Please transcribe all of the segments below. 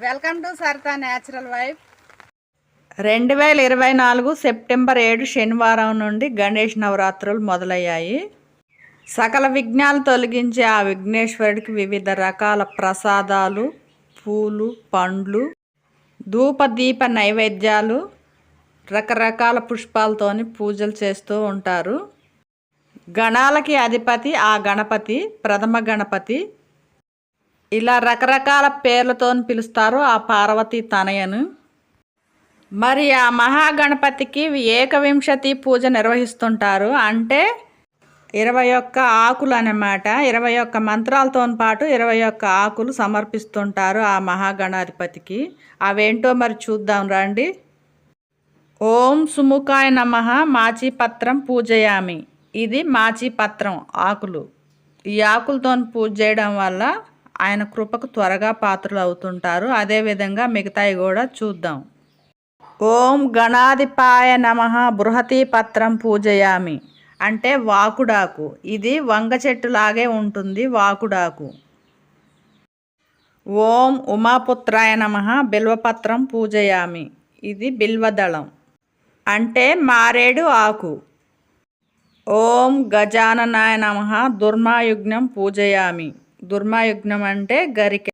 Welcome to Saritha natural wife. రెండు వేల ఇరవై నాలుగు సెప్టెంబర్ ఏడు శనివారం నుండి గణేష్ నవరాత్రులు మొదలయ్యాయి. సకల విఘ్నాలు తొలగించే ఆ విఘ్నేశ్వరుడికి వివిధ రకాల ప్రసాదాలు పూలు పండ్లు ధూప దీప నైవేద్యాలు రకరకాల పుష్పాలతోని పూజలు చేస్తూ ఉంటారు. గణాలకి అధిపతి ఆ గణపతి ప్రథమ గణపతి ఇలా రకరకాల పేర్లతో పిలుస్తారు ఆ పార్వతీ తనయను. మరి ఆ మహాగణపతికి ఏకవింశతి పూజ నిర్వహిస్తుంటారు. అంటే ఇరవై ఒక్క ఆకులు అన్నమాట. ఇరవై ఒక్క మంత్రాలతో పాటు ఇరవై ఒక్క ఆకులు సమర్పిస్తుంటారు ఆ మహాగణాధిపతికి. అవేంటో మరి చూద్దాం రండి. ఓం సుముఖాయ నమ. మాచిపత్రం పూజయామి. ఇది మాచిపత్రం ఆకులు. ఈ ఆకులతో పూజ చేయడం వల్ల ఆయన కృపకు త్వరగా పాత్రలు అవుతుంటారు అదేవిధంగా మిగతాయి కూడా చూద్దాం. ఓం గణాధిపాయ నమ బృహతి పత్రం పూజయామి. అంటే వాకుడాకు. ఇది వంగ చెట్టులాగే ఉంటుంది వాకుడాకు. ఓం ఉమాపుత్రాయ నమ బిల్వపత్రం పూజయామి. ఇది బిల్వదళం. అంటే మారేడు ఆకు. ఓం గజాననాయ నమ దుర్మాయుగ్నం పూజయామి. దుర్మాయుగ్నం అంటే గరిక.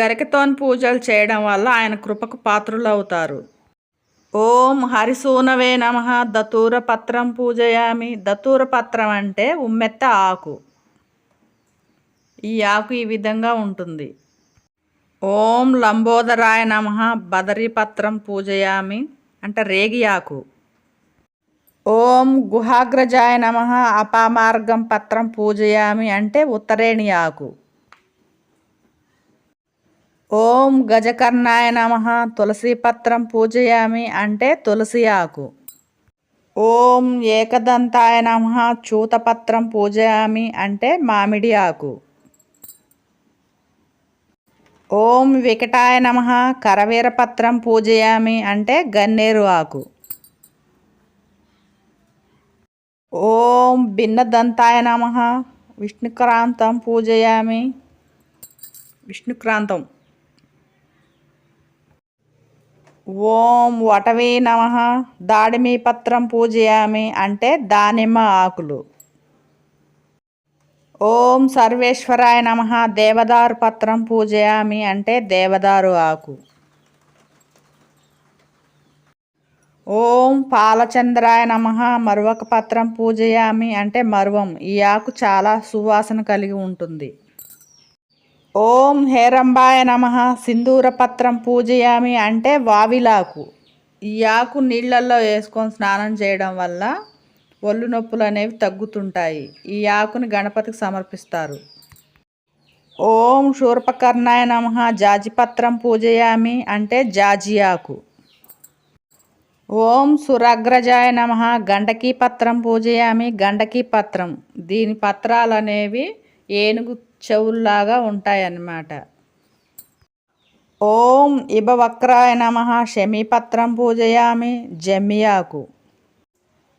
గరికతోని పూజలు చేయడం వల్ల ఆయన కృపకు పాత్రులు అవుతారు ఓం హరిసూనవే నమ. దతూర పత్రం పూజయామి. దతూర పత్రం అంటే ఉమ్మెత్త ఆకు. ఈ ఆకు ఈ విధంగా ఉంటుంది. ఓం లంబోదరాయ నమ. బదరీ పత్రం పూజయామి. అంటే రేగి ఆకు. ఓం గుహాగ్రజాయ నమ. అపామార్గం పత్రం పూజయామి అంటే ఉత్తరేణి ఆకు ఓం గజకర్ణాయ నమ. తులసి పత్రం పూజయామి అంటే తులసి ఆకు ఓం ఏకదంతాయ నమ. చూతపత్రం పూజయామి అంటే మామిడి ఆకు ఓం వికటాయ నమ. కరవీరపత్రం పూజయామి అంటే గన్నేరు ఆకు. ఓం భిన్నదంతాయ నమ. విష్ణుక్రాంతం పూజయామి. విష్ణుక్రాంతం. ఓం వటవీ నమ. దాడిమి పత్రం పూజయామి అంటే దానిమ్మ ఆకులు. ఓం సర్వేశ్వరాయ నమ. దేవదారు పత్రం పూజయామి అంటే దేవదారు ఆకు. ఓం పాలచంద్రాయ నమ. మరువక పత్రం పూజయామి అంటే మరువం. ఈ ఆకు చాలా సువాసన కలిగి ఉంటుంది. ఓం హేరంబాయ నమ. సింధూర పత్రం పూజయామి అంటే వావిలాకు. ఈ ఆకు నీళ్ళల్లో వేసుకొని స్నానం చేయడం వల్ల ఒళ్ళు నొప్పులు అనేవి తగ్గుతుంటాయి. ఈ ఆకుని గణపతికి సమర్పిస్తారు. ఓం శూర్పకర్ణాయ నమ. జాజిపత్రం పూజయామి అంటే జాజి ఆకు. ఓం సురగ్రజాయ నమ. గండకీ పత్రం పూజయామి. గండకీ పత్రం. దీని పత్రాలు అనేవి ఏనుగు చెవుల్లాగా ఉంటాయన్నమాట. ఓం ఇబవక్రాయ నమ. శమీపత్రం పూజయామి. జమ్మియాకు.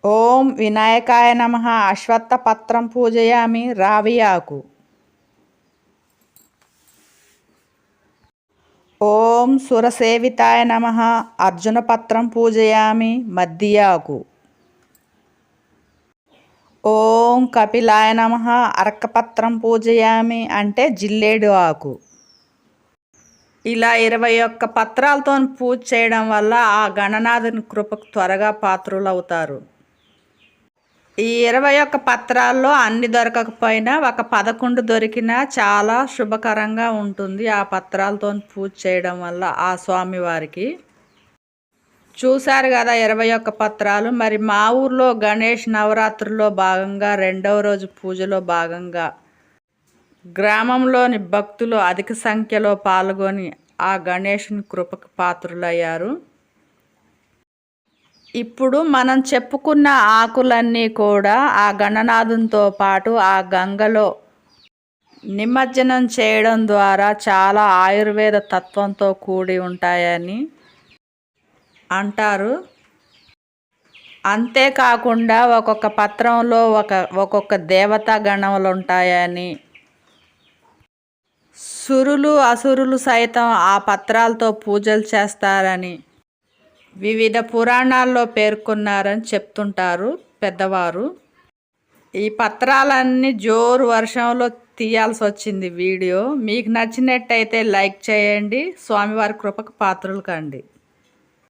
ఓం వినాయకాయ నమ. అశ్వత్థ పత్రం పూజయామి. రావియాకు. ఓం సురసేవితాయ నమ. అర్జునపత్రం పూజయామి. మద్దియాకు. ఓం కపిలాయ నమ. అర్కపత్రం పూజయామి అంటే జిల్లేడు ఆకు. ఇలా ఇరవై ఒక్క పత్రాలతో పూజ చేయడం వల్ల ఆ గణనాథుని కృపకు త్వరగా పాత్రులవుతారు. ఈ ఇరవై ఒక్క పత్రాల్లో అన్ని దొరకకపోయినా ఒక పదకొండు దొరికినా చాలా శుభకరంగా ఉంటుంది ఆ పత్రాలతో పూజ చేయడం వల్ల ఆ స్వామివారికి చూశారు కదా ఇరవై ఒక్క పత్రాలు. మరి మా ఊర్లో గణేష్ నవరాత్రుల్లో భాగంగా రెండవ రోజు పూజలో భాగంగా గ్రామంలోని భక్తులు అధిక సంఖ్యలో పాల్గొని ఆ గణేష్ని కృపకు పాత్రులయ్యారు. ఇప్పుడు మనం చెప్పుకున్న ఆకులన్నీ కూడా ఆ గణనాథంతో పాటు ఆ గంగలో నిమజ్జనం చేయడం ద్వారా చాలా ఆయుర్వేద తత్వంతో కూడి ఉంటాయని అంటారు. అంతేకాకుండా ఒక్కొక్క పత్రంలో ఒక ఒక్కొక్క దేవతా గణములు ఉంటాయని సురులు అసురులు సైతం ఆ పత్రాలతో పూజలు చేస్తారని వివిధ పురాణాల్లో పేర్కొన్నారని చెప్తుంటారు పెద్దవారు. ఈ పత్రాలన్నీ జోరు వర్షంలో తీయాల్సి వచ్చింది వీడియో. మీకు నచ్చినట్టయితే లైక్ చేయండి. స్వామివారి కృపకు పాత్రలు కండి.